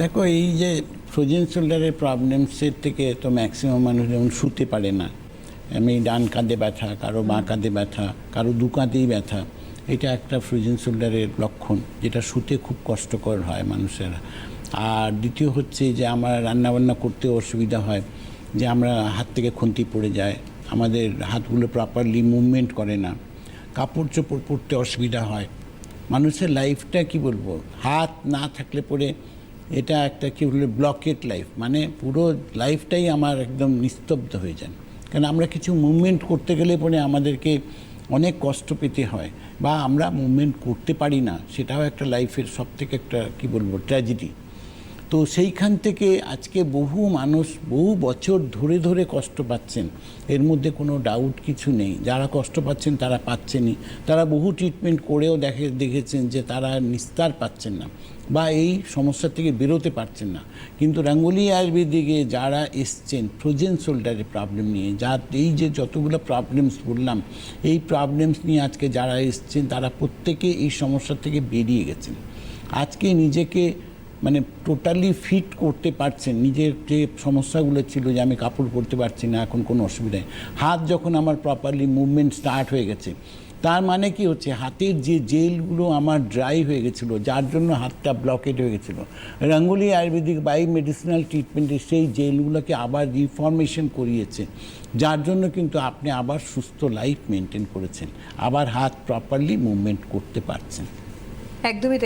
দেখো, এই যে ফ্রোজেন শোল্ডারের প্রবলেমসের থেকে তো ম্যাক্সিমাম মানুষ যেমন শুতে পারে না। আমি ডান কাঁধে ব্যথা, কারও বাঁ কাঁধে ব্যথা, কারও দু কাঁধেই ব্যথা, এটা একটা ফ্রোজেন শোল্ডারের লক্ষণ, যেটা শুতে খুব কষ্টকর হয় মানুষের। আর দ্বিতীয় হচ্ছে যে, আমার রান্নাবান্না করতে অসুবিধা হয়, যে আমরা হাত থেকে খুন্তি পড়ে যায়, আমাদের হাতগুলো প্রপারলি মুভমেন্ট করে না কাপড় চোপড় পরতে অসুবিধা হয়। মানুষের লাইফটা কি বলব? হাত না থাকলে পরে এটা একটা কী বলে ব্লকেট লাইফ মানে পুরো লাইফটাই আমার একদম নিস্তব্ধ হয়ে যান কারণ আমরা কিছু মুভমেন্ট করতে গেলে পরে আমাদেরকে অনেক কষ্ট পেতে হয়, বা আমরা মুভমেন্ট করতে পারি না, সেটাও একটা লাইফের সব থেকে একটা কি বলব ট্র্যাজেডি তো সেইখান থেকে আজকে বহু মানুষ বহু বছর ধরে ধরে কষ্ট পাচ্ছেন। এর মধ্যে কোনো ডাউট কিছু নেই। যারা কষ্ট পাচ্ছেন তারা পাচ্ছেনই। তারা বহু ট্রিটমেন্ট করেও দেখে, দেখেছেন যে তারা নিস্তার পাচ্ছেন না বা এই সমস্যা থেকে বেরোতে পারছেন না। কিন্তু রাঙ্গুলি আয়ুর্বেদিকে যারা এসছেন ফ্রোজেন শোল্ডারের প্রবলেম নিয়ে, যা এই যে যতগুলো প্রবলেমস বললাম, এই প্রবলেমস নিয়ে আজকে যারা এসছেন, তারা প্রত্যেকে এই সমস্যা থেকে বেরিয়ে গেছেন। আজকে নিজেকে মানে টোটালি ফিট করতে পারছেন, নিজের যে সমস্যাগুলো ছিল যে আমি কাপড় পরতে পারছি না, এখন কোনো অসুবিধা নেই হাত যখন আমার প্রপারলি মুভমেন্ট স্টার্ট হয়ে গেছে, তার মানে কি হচ্ছে, হাতের যে জেলগুলো আমার ড্রাই হয়ে গেছিল, যার জন্য হাতটা ব্লকেট হয়ে গেছিল, রাঙ্গুলি আয়ুর্বেদিক বাই মেডিসিনাল ট্রিটমেন্টে সেই জেলগুলোকে আবার রিফর্মেশন করিয়েছে, যার জন্য কিন্তু আপনি আবার সুস্থ লাইফ মেনটেন করেছেন, আবার হাত প্রপারলি মুভমেন্ট করতে পারছেন একদমই।